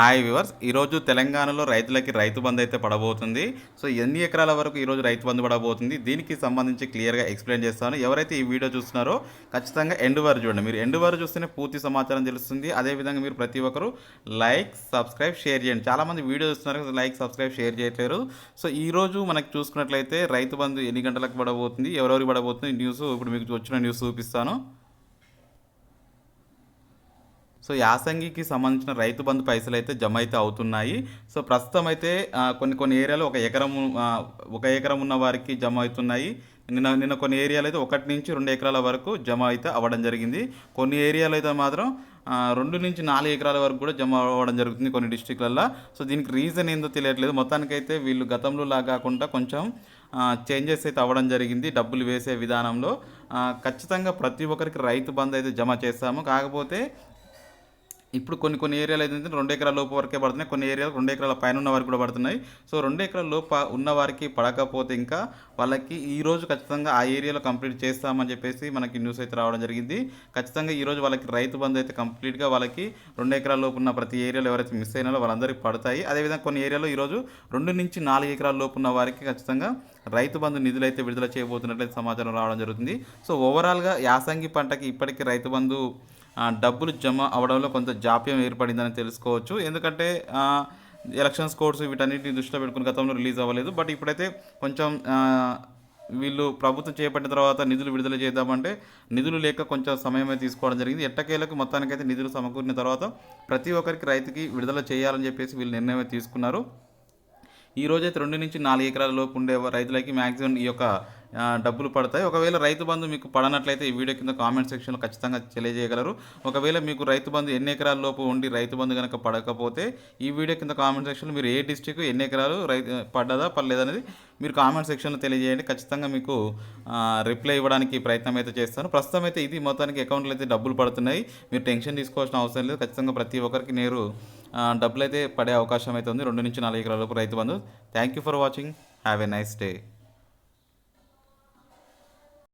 Hi viewers ఈరోజు తెలంగాణలో రైతులకి రైతు బంధు అయితే పడబోతుంది. సో ఎన్ని ఎకరాల వరకు ఈరోజు రైతు బంధు పడబోతుంది? దీనికి సంబంధించి క్లియర్గా ఎక్స్ప్లెయిన్ చేస్తాను. ఎవరైతే ఈ వీడియో చూస్తున్నారో ఖచ్చితంగా ఎండ్ వరకు చూడండి. మీరు ఎండ్ వరకు చూస్తేనే పూర్తి సమాచారం తెలుస్తుంది. అదేవిధంగా మీరు ప్రతి ఒక్కరు లైక్ సబ్స్క్రైబ్ షేర్ చేయండి. చాలామంది వీడియో చూస్తున్నారు కదా, లైక్ సబ్స్క్రైబ్ షేర్ చేయట్లేరు. సో ఈ రోజు చూసుకున్నట్లయితే రైతు బంధు ఎన్ని గంటలకు పడబోతుంది? ఎవరెవరికి పడబోతుంది? న్యూస్ ఇప్పుడు మీకు వచ్చిన న్యూస్ చూపిస్తాను. సో యాసంగికి సంబంధించిన రైతు బంధు పైసలు అయితే జమ అయితే అవుతున్నాయి. సో ప్రస్తుతం అయితే కొన్ని కొన్ని ఏరియాలో ఒక ఎకరం ఒక ఎకరం ఉన్న వారికి జమ అవుతున్నాయి నిన్న నిన్న కొన్ని ఏరియాలు అయితే ఒకటి నుంచి రెండు ఎకరాల వరకు జమ అయితే అవ్వడం జరిగింది. కొన్ని ఏరియాలు అయితే మాత్రం రెండు నుంచి నాలుగు ఎకరాల వరకు కూడా జమ అవ్వడం జరుగుతుంది కొన్ని డిస్టిక్లలో సో దీనికి రీజన్ ఏందో తెలియట్లేదు. మొత్తానికైతే వీళ్ళు గతంలో లా కాకుండా కొంచెం చేంజెస్ అయితే అవ్వడం జరిగింది డబ్బులు వేసే విధానంలో. ఖచ్చితంగా ప్రతి ఒక్కరికి రైతు బంధు అయితే జమ చేస్తాము. కాకపోతే ఇప్పుడు కొన్ని కొన్ని ఏరియాలు అయితే రెండు ఎకరాల లోపు వరకే పడుతున్నాయి. కొన్ని ఏరియాలు రెండు ఎకరాల పైన ఉన్న వారికి కూడా పడుతున్నాయి. సో రెండు ఎకరాల లోపు ఉన్న వారికి పడకపోతే ఇంకా వాళ్ళకి ఈ రోజు ఖచ్చితంగా ఆ ఏరియాలో కంప్లీట్ చేస్తామని చెప్పేసి మనకి న్యూస్ అయితే రావడం జరిగింది. ఖచ్చితంగా ఈరోజు వాళ్ళకి రైతు బంధు అయితే కంప్లీట్గా వాళ్ళకి రెండు ఎకరాల లోపు ఉన్న ప్రతి ఏరియాలో ఎవరైతే మిస్ అయినారో వాళ్ళందరికీ పడతాయి. అదేవిధంగా కొన్ని ఏరియాలో ఈరోజు రెండు నుంచి నాలుగు ఎకరాల లోపు ఉన్న వారికి ఖచ్చితంగా రైతు బంధు నిధులు అయితే విడుదల చేయబోతున్నట్లయితే సమాచారం రావడం జరుగుతుంది. సో ఓవరాల్గా యాసంగి పంటకి ఇప్పటికీ రైతు బంధు డబ్బులు జమ అవడంలో కొంత జాప్యం ఏర్పడిందని తెలుసుకోవచ్చు. ఎందుకంటే ఎలక్షన్స్ కోడ్స్ వీటన్నిటిని దృష్టిలో పెట్టుకుని గతంలో రిలీజ్ అవ్వలేదు. బట్ ఇప్పుడైతే కొంచెం వీళ్ళు ప్రభుత్వం చేపట్టిన తర్వాత నిధులు విడుదల చేద్దామంటే నిధులు లేక కొంచెం సమయమే తీసుకోవడం జరిగింది. ఎట్టకేలకు మొత్తానికైతే నిధులు సమకూరిన తర్వాత ప్రతి ఒక్కరికి రైతుకి విడుదల చేయాలని చెప్పేసి వీళ్ళు నిర్ణయం తీసుకున్నారు. ఈ రోజైతే రెండు నుంచి నాలుగు ఎకరాల లోపు ఉండే రైతులకి మ్యాక్సిమం ఈ యొక్క డబ్బులు పడతాయి. ఒకవేళ రైతు బంధు మీకు పడనట్లయితే ఈ వీడియో కింద కామెంట్ సెక్షన్లో ఖచ్చితంగా తెలియజేయగలరు. ఒకవేళ మీకు రైతు బంధు ఎన్ని ఎకరాల లోపు ఉండి రైతు బంధు కనుక పడకపోతే ఈ వీడియో కింద కామెంట్ సెక్షన్లో మీరు ఏ డిస్టిక్ ఎన్ని ఎకరాలు రైతు పడ్డదా పడలేదా అనేది మీరు కామెంట్ సెక్షన్లో తెలియజేయండి. ఖచ్చితంగా మీకు రిప్లై ఇవ్వడానికి ప్రయత్నం అయితే చేస్తాను. ప్రస్తుతం అయితే ఇది మొత్తానికి అకౌంట్లో అయితే డబ్బులు పడుతున్నాయి. మీరు టెన్షన్ తీసుకోవాల్సిన అవసరం లేదు. ఖచ్చితంగా ప్రతి ఒక్కరికి నేను డబ్బులు అయితే పడే అవకాశం అయితే ఉంది రెండు నుంచి నాలుగు ఎకరాల Rythu Bandhu. Thank you for watching have a nice day